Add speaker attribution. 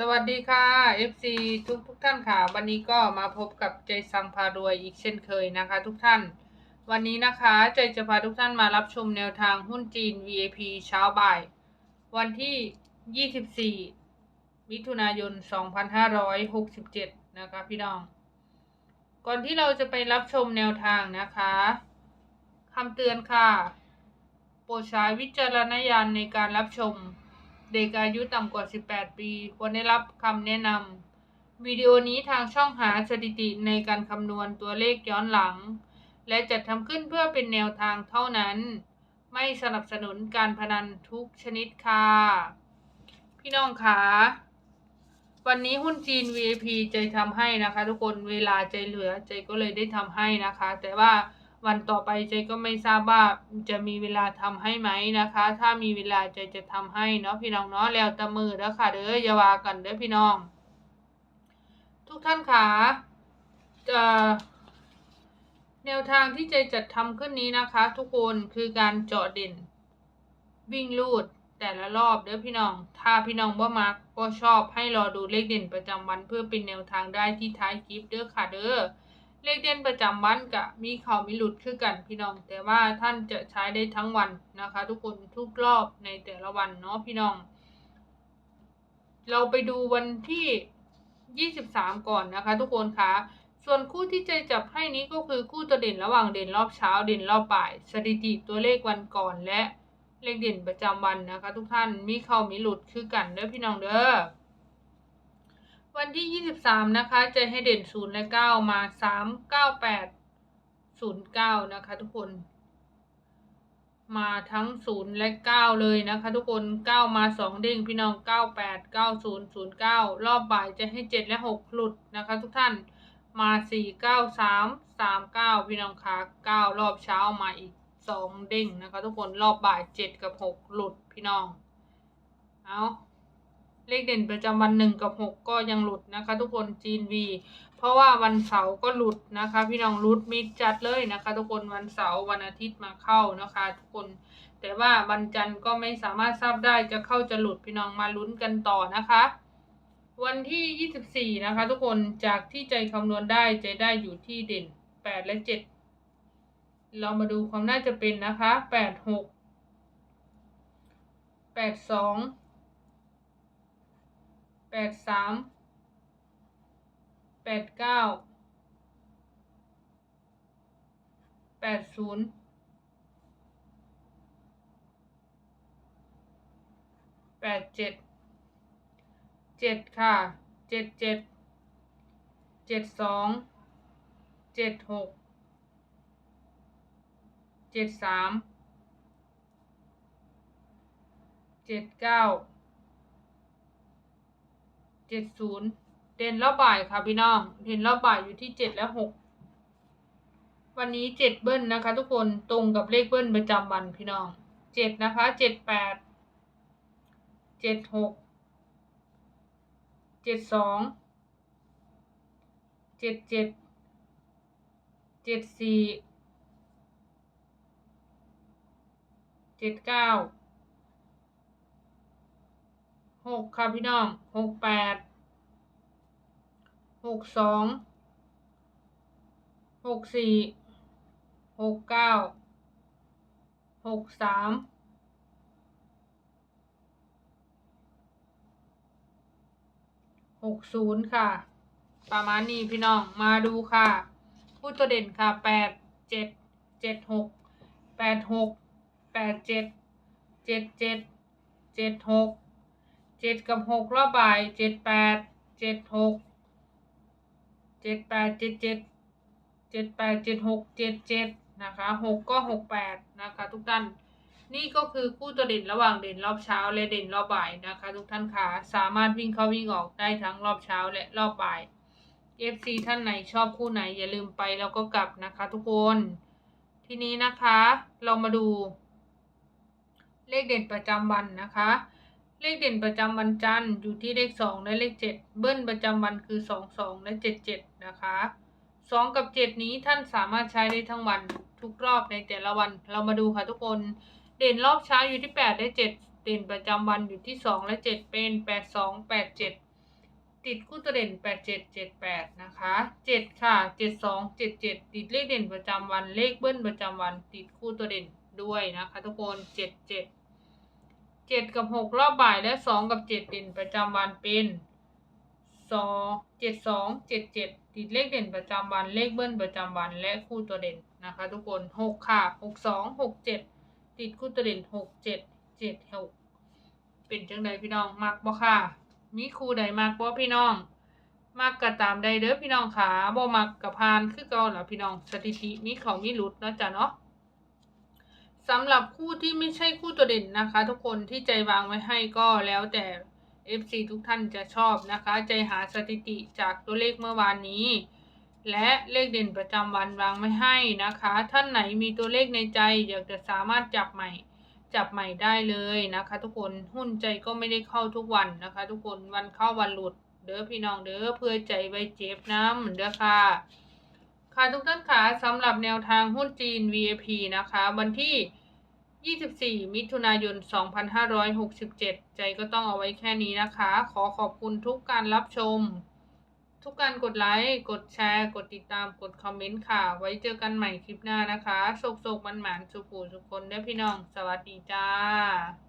Speaker 1: สวัสดีค่ะ FC ทุกทุกท่านค่ะ วันนี้ก็มาพบกับใจซังพารวยอีกเช่นเคยนะคะ ทุกท่าน วันนี้นะคะใจจะพาทุกท่านมารับชมแนวทางหุ้นจีน VAP เช้าบ่าย วันที่ 24 มิถุนายน 2567 นะคะพี่น้อง ก่อนที่เราจะไปรับชมแนวทางนะคะคำเตือนค่ะ โปรดใช้วิจารณญาณในการรับชม เด็กอายุต่ำกว่า 18 ปีควรได้รับคำแนะนำวิดีโอนี้ทางช่องหาสถิติในการคำนวณตัวเลขย้อนหลัง และจัดทำขึ้นเพื่อเป็นแนวทางเท่านั้น ไม่สนับสนุนการพนันทุกชนิดค่ะ พี่น้องคะวันนี้หุ้นจีน VIP ใจทำให้นะคะ ทุกคนเวลาใจเหลือใจก็เลยได้ทำให้นะคะ แต่ว่า วันต่อไปใจก็ไม่ทราบว่าจะมีเวลาทำให้ไหมนะคะ ถ้ามีเวลาใจจะทำให้เนาะพี่น้องเนาะแล้วต่มือเด้อค่ะเด้ออย่าว่ากันเด้อพี่น้อง ทุกท่านคะจะแนวทางที่ใจจัดทำขึ้นนี้นะคะ ทุกคนคือการเจาะเด่น วิ่งลูดแต่ละรอบเด้อพี่น้อง ถ้าพี่น้องบ่มักบ่ชอบให้รอดูเลขเด่นประจำวันเพื่อเป็นแนวทางได้ที่ท้ายคลิปเด้อค่ะเด้อ เลขเด่นประจำวันกะมีเขามีหลุดคือกันพี่น้อง แต่ว่าท่านจะใช้ได้ทั้งวันนะคะ ทุกคนทุกรอบในแต่ละวันเนาะพี่น้อง เราไปดูวันที่ 23 ก่อนนะคะ ทุกคนคะส่วนคู่ที่ใจจับให้นี้ก็คือคู่ตัวเด่นระหว่างเด่นรอบเช้าเด่นรอบบ่าย สถิติตัวเลขวันก่อนและเลขเด่นประจำวันนะคะ ทุกท่านมีเขามีหลุดคือกันเด้อพี่น้องเด้อ วันที่ 23 นะคะ จะให้เด่น 0 และ 9 มา 3 9 8 0 9 นะคะทุกคน มาทั้ง 0 และ 9 เลยนะคะ ทุกคน 9 มา 2 เด้งพี่น้อง 98 90 09 รอบบ่ายจะให้ 7 และ 6 หลุดนะคะ ทุกท่าน มา 4 9 3 3 9 พี่น้องคะ9 รอบเช้ามาอีก 2 เด้งนะคะ ทุกคน รอบบ่าย 7 กับ 6 หลุดพี่น้อง เอา เลขเด่นประจำวันหนึ่งกับหกก็ยังหลุดนะคะ ทุกคนจีนวีเพราะว่าวันเสาร์ก็หลุดนะคะ พี่น้องหลุดมิดจัดเลยนะคะ ทุกคนวันเสาร์วันอาทิตย์มาเข้านะคะ ทุกคนแต่ว่าวันจันทร์ก็ไม่สามารถทราบได้จะเข้าจะหลุดพี่น้องมาลุ้นกันต่อนะคะ วันที่ 24 นะคะ ทุกคนจากที่ใจคำนวณได้ใจได้อยู่ที่เด่น 8 และ 7 เรามาดูความน่าจะเป็นนะคะ 8 6 8 2 แปดสามแปดเก้าแปดศูนย์แปดเจ็ดเจ็ดค่ะเจ็ดเจ็ดเจ็ดสองเจ็ดหกเจ็ดสามเจ็ดเก้า เจ็ดศูนย์เด่นรอบบ่ายค่ะพี่น้อง เด่นรอบบ่ายอยู่ที่เจ็ดและหกวันนี้เจ็ดเบิ้ลนะคะ ทุกคนตรงกับเลขเบิ้ลประจำวันพี่น้องเจ็ดนะคะเจ็ดแปดเจ็ดหกเจ็ดสองเจ็ดเจ็ดเจ็ดสี่เจ็ดเก้า หกค่ะพี่น้องหกแปดหกสองหกสี่หกเก้าหกสามหกศูนย์ค่ะ ประมาณนี้พี่น้องมาดูค่ะ ผู้ตัวเด่นค่ะแปดเจ็ดเจ็ดหกแปดหกแปดเจ็ดเจ็ดเจ็ดเจ็ดหก เจ็ดกับหกรอบบ่ายเจ็ดแปดเจ็ดหกเจ็ดแปดเจ็ดเจ็ดเจ็ดแปดเจ็ดหกเจ็ดเจ็ดนะคะหกก็หกแปดนะคะทุกท่านนี่ก็คือคู่ตัวเด่นระหว่างเด่นรอบเช้าและเด่นรอบบ่ายนะคะ ทุกท่านค่ะสามารถวิ่งเข้าวิ่งออกได้ทั้งรอบเช้าและรอบบ่าย FC ท่านไหนชอบคู่ไหนอย่าลืมไปแล้วก็กลับนะคะ ทุกคน ทีนี้นะคะ เรามาดู เลขเด่นประจำวันนะคะ เลขเด่นประจำวันจันทร์อยู่ที่เลขสองและเลขเจ็ดเบิ้ลประจำวันคือสองสองและเจ็ดเจ็ดนะคะสองกับเจ็ดนี้ท่านสามารถใช้ได้ทั้งวันทุกรอบในแต่ละวันเรามาดูค่ะทุกคน เด่นรอบเช้าอยู่ที่แปดและเจ็ดเด่นประจำวันอยู่ที่สองและเจ็ดเป็นแปดสองแปดเจ็ดติดคู่ตัวเด่นแปดเจ็ดเจ็ดแปดนะคะเจ็ดค่ะเจ็ดสองเจ็ดเจ็ดติดเลขเด่นประจำวันเลขเบิ้ลประจำวัน ติดคู่ตัวเด่นด้วยนะคะ ทุกคนเจ็ด เจ็ดกับหกรอบบ่ายและสองกับเจ็ดเด่นประจำวันเป็นสองเจ็ดสองเจ็ดเจ็ดติดเลขเด่นประจำวันเลขเบิ้ลประจำวันและคู่ตัวเด่นนะคะ ทุกคนหกค่ะหกสองหกเจ็ดติดคู่ตัวเด่นหกเจ็ดเจ็ดหกเป็นจังใดพี่น้องมักบ่ค่ะ มีครูใดมักบ่พี่น้องมักก็ตามใดเด้อพี่น้องขาบ่มักก็พานคือเก่าล่ะพี่น้องสถิติมีเขามีหลุดเนาะจ้ะเนาะ สำหรับคู่ที่ไม่ใช่คู่ตัวเด่นนะคะ ทุกคนที่ใจวางไว้ให้ก็แล้วแต่ FC ทุกท่านจะชอบนะคะ ใจหาสถิติจากตัวเลขเมื่อวานนี้ และเลขเด่นประจำวันวางไว้ให้นะคะ ท่านไหนมีตัวเลขในใจอยากจะสามารถจับใหม่ จับใหม่ได้เลยนะคะ ทุกคนหุ้นใจก็ไม่ได้เข้าทุกวันนะคะ ทุกคนวันเข้าวันหลุดเด้อพี่น้องเด้อเพื่อใจไว้เจ็บน้ำเหมือนเด้อค่ะค่ะทุกท่านค่ะสำหรับแนวทางหุ้นจีน VIP นะคะ วันที่ 24 มิถุนายน 2567 ใจก็ต้องเอาไว้แค่นี้นะคะ ขอขอบคุณทุกการรับชม ทุกการกดไลค์ กดแชร์ กดติดตาม กดคอมเมนต์ค่ะ ไว้เจอกันใหม่คลิปหน้านะคะโศกๆมันหมานสุขูสุขคนเด้อพี่น้อง สวัสดีจ้า